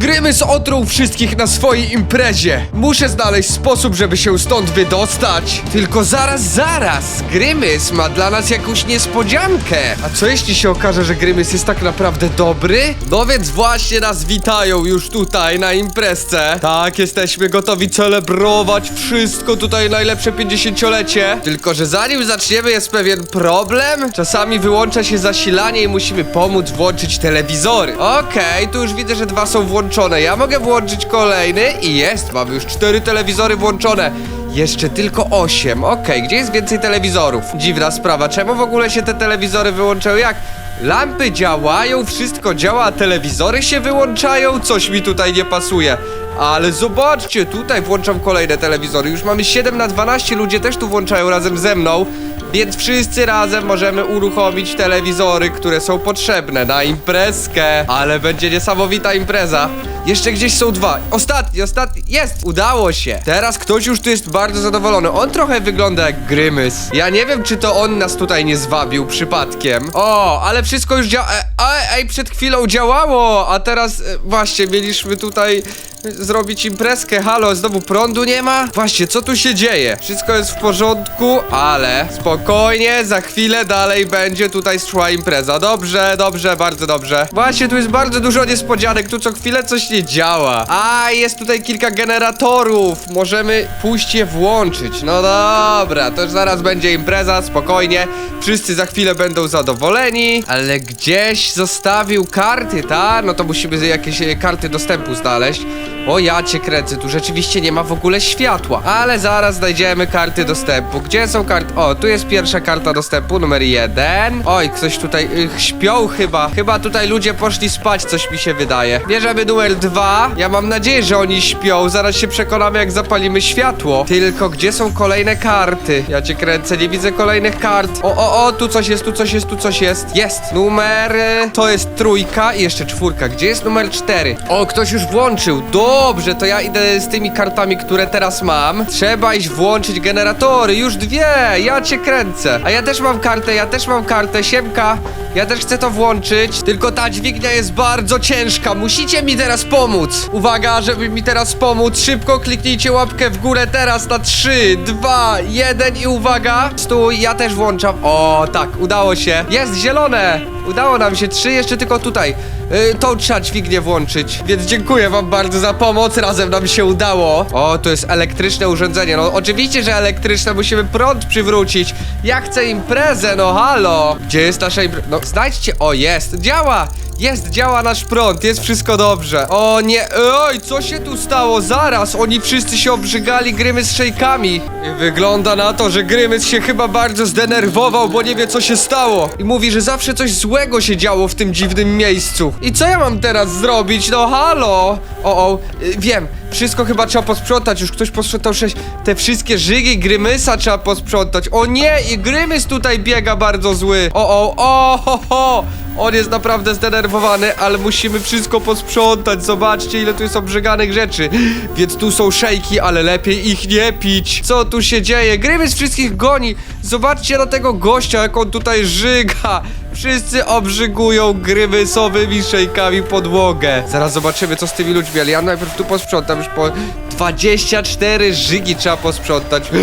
Grymys otruł wszystkich na swojej imprezie. Muszę znaleźć sposób, żeby się stąd wydostać. Tylko zaraz, zaraz. Grymys ma dla nas jakąś niespodziankę. A co jeśli się okaże, że Grymys jest tak naprawdę dobry? No więc właśnie nas witają już tutaj na imprezce. Tak, jesteśmy gotowi celebrować wszystko tutaj najlepsze 50-lecie. Tylko, że zanim zaczniemy jest pewien problem. Czasami wyłącza się zasilanie i musimy pomóc włączyć telewizory. Okej, tu już widzę, że dwa są włączone. Ja mogę włączyć kolejny i jest, mamy już cztery telewizory włączone. Jeszcze tylko 8. Okej, gdzie jest więcej telewizorów? Dziwna sprawa. Czemu w ogóle się te telewizory wyłączały? Jak? Lampy działają, wszystko działa, a telewizory się wyłączają? Coś mi tutaj nie pasuje. Ale zobaczcie, tutaj włączam kolejne telewizory. Już mamy 7 na 12, ludzie też tu włączają razem ze mną. Więc wszyscy razem możemy uruchomić telewizory, które są potrzebne na imprezkę. Ale będzie niesamowita impreza. Jeszcze gdzieś są dwa. Ostatni, ostatni. Jest! Udało się. Teraz ktoś już tu jest bardzo zadowolony. On trochę wygląda jak Grymys. Ja nie wiem, czy to on nas tutaj nie zwabił przypadkiem. O, ale wszystko już działa. E, ej, przed chwilą działało, a teraz e, właśnie mieliśmy tutaj zrobić imprezkę. Halo, znowu prądu nie ma? Właśnie, co tu się dzieje? Wszystko jest w porządku, ale spokojnie, za chwilę dalej będzie tutaj szła impreza. Dobrze, dobrze, bardzo dobrze. Właśnie, tu jest bardzo dużo niespodzianek, tu co chwilę coś nie działa. A, jest tutaj kilka generatorów. Możemy pójść je włączyć. No dobra, to już zaraz będzie impreza, spokojnie. Wszyscy za chwilę będą zadowoleni, ale gdzieś zostawił karty, tak? No to musimy jakieś e, karty dostępu znaleźć. O ja cię kręcę, tu rzeczywiście nie ma w ogóle światła. Ale zaraz znajdziemy karty dostępu. Gdzie są karty? O, tu jest pierwsza karta dostępu, numer jeden. Oj, ktoś tutaj y, śpią chyba. Chyba tutaj ludzie poszli spać, coś mi się wydaje. Bierzemy numer dwa. Ja mam nadzieję, że oni śpią. Zaraz się przekonamy, jak zapalimy światło. Tylko gdzie są kolejne karty? Ja cię kręcę, nie widzę kolejnych kart. O, o, o, tu coś jest, tu coś jest, tu coś jest. Jest, numer... y, To jest trójka i jeszcze czwórka. Gdzie jest numer cztery? O, ktoś już włączył Dobrze, to ja idę z tymi kartami, które teraz mam. Trzeba iść włączyć generatory. Już dwie, ja cię kręcę. A ja też mam kartę, ja też mam kartę. Siemka, ja też chcę to włączyć. Tylko ta dźwignia jest bardzo ciężka. Musicie mi teraz pomóc. Uwaga, żeby mi teraz pomóc. Szybko kliknijcie łapkę w górę teraz na 3, 2, 1 i uwaga. Stój, ja też włączam. O, tak, udało się. Jest zielone. Udało nam się. Trzy jeszcze tylko tutaj. Yy, tą trzeba dźwignię włączyć. Więc dziękuję wam bardzo za pomoc. Razem nam się udało. O, to jest elektryczne urządzenie. No oczywiście, że elektryczne. Musimy prąd przywrócić. Ja chcę imprezę, no halo. Gdzie jest nasza impreza? No znajdźcie. O, jest. Działa. Jest, działa nasz prąd, jest wszystko dobrze. O nie, oj, co się tu stało? Zaraz, oni wszyscy się obrzygali Grymy z szejkami. I wygląda na to, że Grymys się chyba bardzo zdenerwował, bo nie wie co się stało. I mówi, że zawsze coś złego się działo w tym dziwnym miejscu. I co ja mam teraz zrobić? No halo! O, o, y, wiem, wszystko chyba trzeba posprzątać, już ktoś posprzątał sześć. Te wszystkie żygi Grymysa trzeba posprzątać. O nie, i Grymys tutaj biega bardzo zły. O, o, o, ho, ho. On jest naprawdę zdenerwowany, ale musimy wszystko posprzątać. Zobaczcie, ile tu jest obrzeganych rzeczy. Więc tu są szejki, ale lepiej ich nie pić. Co tu się dzieje? Grymys wszystkich goni. Zobaczcie na tego gościa, jak on tutaj żyga. Wszyscy obrzygują grywysowymi szejkami podłogę. Zaraz zobaczymy, co z tymi ludźmi, ale ja najpierw tu posprzątam już po 24 żygi trzeba posprzątać.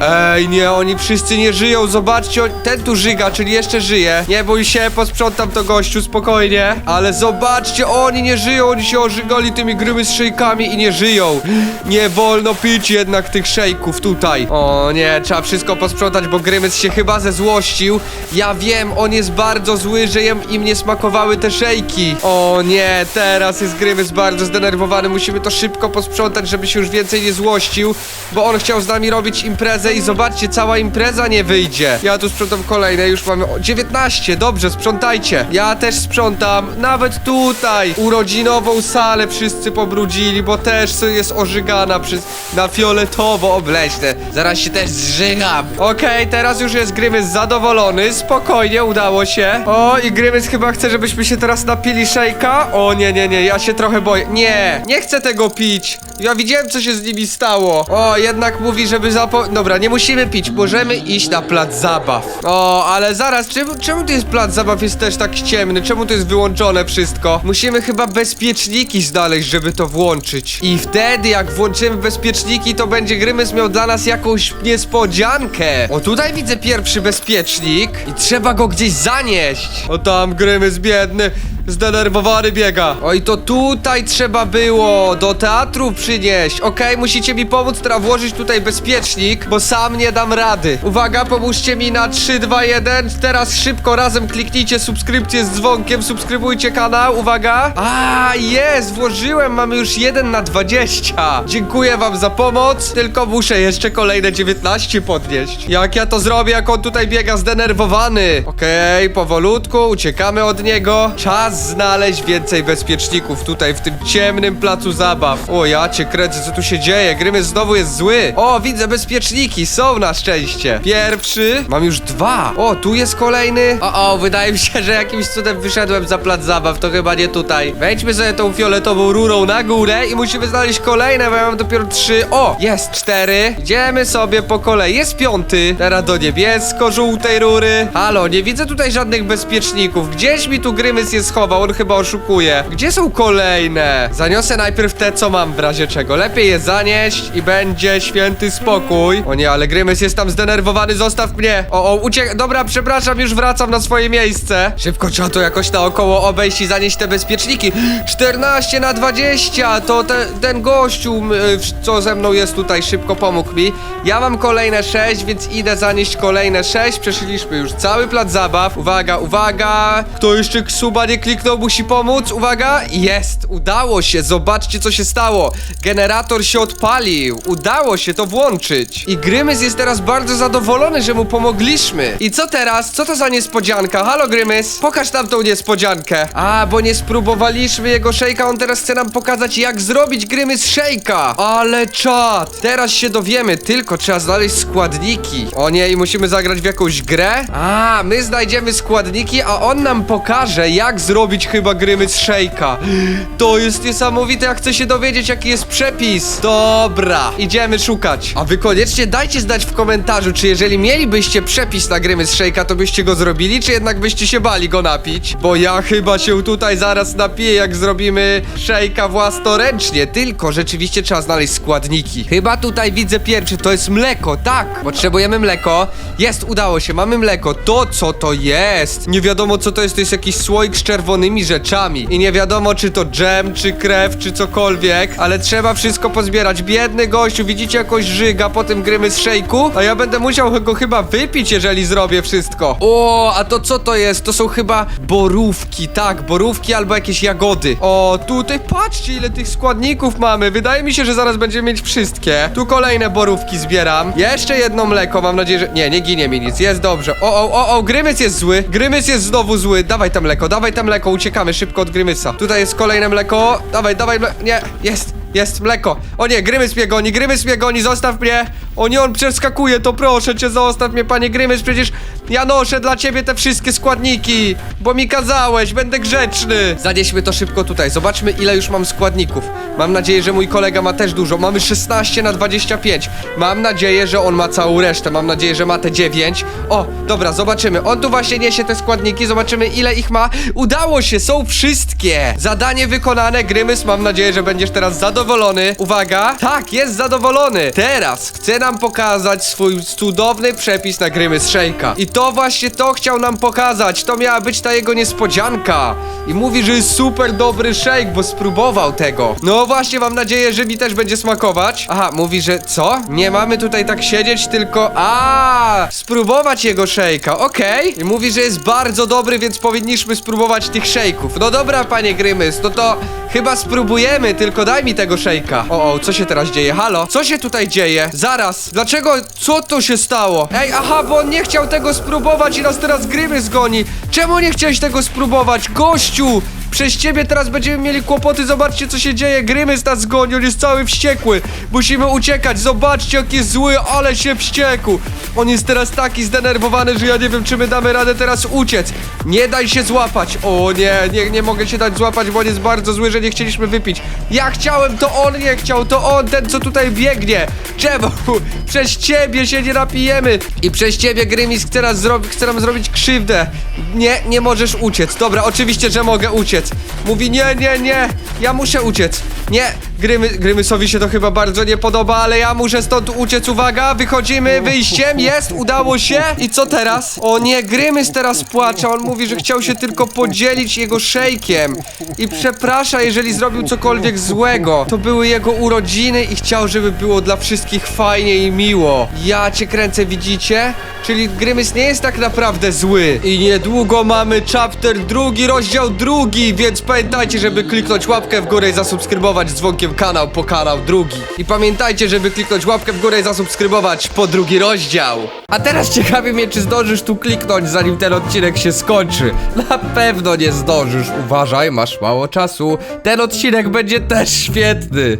Ej, nie, oni wszyscy nie żyją, zobaczcie, ten tu żyga, czyli jeszcze żyje. Nie bój się, posprzątam to gościu, spokojnie. Ale zobaczcie, oni nie żyją, oni się ożygali tymi grymy z szejkami i nie żyją. Nie wolno pić jednak tych szejków tutaj. O nie, trzeba wszystko posprzątać, bo Grymys się chyba zezłościł. Ja wiem, on jest bardzo zły, że im nie smakowały te szejki. O nie, teraz jest Grymys bardzo zdenerwowany, musimy to szybko posprzątać, żeby się już więcej nie złościł, bo on chciał z nami robić imprezę i zobaczcie, cała impreza nie wyjdzie. Ja tu sprzątam kolejne, już mamy o, 19, dobrze, sprzątajcie. Ja też sprzątam, nawet tutaj. Urodzinową salę wszyscy pobrudzili, bo też jest ożygana przez, na fioletowo obleśne. Zaraz się też zżygam. Okej, teraz już jest Grymys zadowolony, spokojnie, udało się. O, i Grymys chyba chce, żebyśmy się teraz napili szejka. O, nie, nie, nie, ja się trochę boję. Nie, nie chcę tego pić. Ja widziałem, co się z nimi stało. O, jednak mówi, żeby zapo... Dobra, nie musimy pić, możemy iść na plac zabaw. O, ale zaraz, czemu, czemu to jest plac zabaw jest też tak ciemny? Czemu to jest wyłączone wszystko? Musimy chyba bezpieczniki znaleźć, żeby to włączyć. I wtedy, jak włączymy bezpieczniki, to będzie Grymys miał dla nas jakąś niespodziankę. O, tutaj widzę pierwszy bezpiecznik i trzeba go gdzieś zanieść. O, tam Grymys biedny. Zdenerwowany biega. Oj, to tutaj trzeba było do teatru przynieść. Okej, musicie mi pomóc teraz włożyć tutaj bezpiecznik, bo sam nie dam rady. Uwaga, pomóżcie mi na 3, 2, 1. Teraz szybko razem kliknijcie subskrypcję z dzwonkiem, subskrybujcie kanał. Uwaga. A, jest, włożyłem, mamy już 1 na 20. Dziękuję wam za pomoc, tylko muszę jeszcze kolejne 19 podnieść. Jak ja to zrobię, jak on tutaj biega zdenerwowany? Okej, powolutku, uciekamy od niego. Czas znaleźć więcej bezpieczników tutaj w tym ciemnym placu zabaw. O, ja cię kręcę, co tu się dzieje? Grymys znowu jest zły. O, widzę bezpieczniki, są na szczęście. Pierwszy, mam już dwa. O, tu jest kolejny. O, o, wydaje mi się, że jakimś cudem wyszedłem za plac zabaw, to chyba nie tutaj. Wejdźmy sobie tą fioletową rurą na górę i musimy znaleźć kolejne, bo ja mam dopiero trzy. O, jest cztery. Idziemy sobie po kolei. Jest piąty. Teraz do niebiesko-żółtej rury. Halo, nie widzę tutaj żadnych bezpieczników. Gdzieś mi tu Grymys je schował, on chyba oszukuje. Gdzie są kolejne? Zaniosę najpierw te, co mam w razie czego. Lepiej je zanieść i będzie święty spokój. O nie, ale Grymys jest tam zdenerwowany, zostaw mnie. O, o, uciek... Dobra, przepraszam, już wracam na swoje miejsce. Szybko trzeba to jakoś naokoło obejść i zanieść te bezpieczniki. 14 na 20, to te, ten gościu, y, co ze mną jest tutaj, szybko pomógł mi. Ja mam kolejne 6, więc idę zanieść kolejne 6. Przeszliśmy już cały plac zabaw. Uwaga, uwaga. Kto jeszcze suba nie kliknął, musi pomóc. Uwaga, jest, udało się. Zobaczcie, co się stało. Generator się odpalił. Udało się to włączyć. I Grymys jest teraz bardzo zadowolony, że mu pomogliśmy. I co teraz? Co to za niespodzianka? Halo, Grymys? Pokaż nam tą niespodziankę. A, bo nie spróbowaliśmy jego szejka. On teraz chce nam pokazać, jak zrobić Grymys szejka. Ale czad. Teraz się dowiemy, tylko trzeba znaleźć składniki. O nie, i musimy zagrać w jakąś grę? A, my znajdziemy składniki, a on nam pokaże, jak zrobić chyba Grymys szejka. To jest niesamowite, jak chcę się dowiedzieć, jaki jest przepis. Dobra, idziemy szukać. A wy koniecznie dajcie znać w komentarzu, czy jeżeli mielibyście przepis na Grymys szejka, to byście go zrobili, czy jednak byście się bali go napić? Bo ja chyba się tutaj zaraz napiję, jak zrobimy szejka własnoręcznie. Tylko rzeczywiście trzeba znaleźć składniki. Chyba tutaj widzę pierwszy, to jest mleko, tak. Potrzebujemy mleko. Jest, udało się, mamy mleko. To co to jest? Nie wiadomo co to jest, to jest jakiś słoik z czerwonymi rzeczami. I nie wiadomo czy to dżem, czy krew, czy cokolwiek, ale trzeba wszystko pozbierać. Biedny gościu, widzicie jakoś żyga po tym grymy z szejku? A ja będę musiał go chyba wypić, jeżeli zrobię wszystko. O, a to co to jest? To są chyba borówki, tak, borówki albo jakieś jagody. O, tutaj patrzcie ile tych składników mamy. Wydaje mi się, że zaraz będziemy mieć wszystkie. Tu kolejne borówki zbieram. Jeszcze jedno mleko, mam nadzieję, że... Nie, nie ginie mi nic, jest dobrze. O, o, o, o, Grymys jest zły. Grymys jest znowu zły. Dawaj tam mleko, dawaj tam mleko, uciekamy szybko od Grymysa. Tutaj jest kolejne mleko. Dawaj, dawaj mleko. Nie, jest. Jest mleko. O nie, Grymys mnie goni, Grymys mnie goni, zostaw mnie. O nie, on przeskakuje, to proszę cię, zostaw mnie, panie Grymys, przecież ja noszę dla ciebie te wszystkie składniki, bo mi kazałeś, będę grzeczny. Zanieśmy to szybko tutaj, zobaczmy ile już mam składników. Mam nadzieję, że mój kolega ma też dużo. Mamy 16 na 25. Mam nadzieję, że on ma całą resztę. Mam nadzieję, że ma te 9. O, dobra, zobaczymy. On tu właśnie niesie te składniki, zobaczymy ile ich ma. Udało się, są wszystkie. Zadanie wykonane, Grymys, mam nadzieję, że będziesz teraz zadowolony. Uwaga, tak, jest zadowolony. Teraz chce nam pokazać swój cudowny przepis na Grymys Shake'a. I to właśnie to chciał nam pokazać. To miała być ta jego niespodzianka. I mówi, że jest super dobry shake, bo spróbował tego. No właśnie, mam nadzieję, że mi też będzie smakować. Aha, mówi, że co? Nie mamy tutaj tak siedzieć, tylko... A, spróbować jego shake'a, okej. I mówi, że jest bardzo dobry, więc powinniśmy spróbować tych shake'ów. No dobra, panie Grymys, no to chyba spróbujemy, tylko daj mi tego shake'a. O, o, co się teraz dzieje? Halo? Co się tutaj dzieje? Zaraz, dlaczego? Co to się stało? Ej, aha, bo on nie chciał tego spróbować i nas teraz Grymys goni. Czemu nie chciałeś tego spróbować? Gościu! Przez ciebie teraz będziemy mieli kłopoty. Zobaczcie, co się dzieje. Grymys nas goni, on jest cały wściekły. Musimy uciekać. Zobaczcie, jaki jest zły, ale się wściekł. On jest teraz taki zdenerwowany, że ja nie wiem, czy my damy radę teraz uciec. Nie daj się złapać. O nie, nie, nie mogę się dać złapać, bo on jest bardzo zły, że nie chcieliśmy wypić. Ja chciałem, to on nie chciał, to on, ten, co tutaj biegnie. Czemu? Przez ciebie się nie napijemy. I przez ciebie Grymis chce, zrobi, chce nam zrobić krzywdę. Nie, nie możesz uciec. Dobra, oczywiście, że mogę uciec. Mówi, nie, nie, nie, ja muszę uciec. Nie, Grymy, Grymysowi się to chyba bardzo nie podoba, ale ja muszę stąd uciec. Uwaga, wychodzimy wyjściem, jest, udało się. I co teraz? O nie, Grymys teraz płacze. On mówi, że chciał się tylko podzielić jego szejkiem. I przeprasza, jeżeli zrobił cokolwiek złego. To były jego urodziny i chciał, żeby było dla wszystkich fajnie i miło. Ja cię kręcę, widzicie? Czyli Grymys nie jest tak naprawdę zły. I niedługo mamy chapter drugi, rozdział drugi, więc pamiętajcie, żeby kliknąć łapkę w górę i zasubskrybować z dzwonkiem kanał po kanał drugi. I pamiętajcie, żeby kliknąć łapkę w górę i zasubskrybować po drugi rozdział. A teraz ciekawi mnie, czy zdążysz tu kliknąć, zanim ten odcinek się skończy. Na pewno nie zdążysz. Uważaj, masz mało czasu. Ten odcinek będzie też świetny.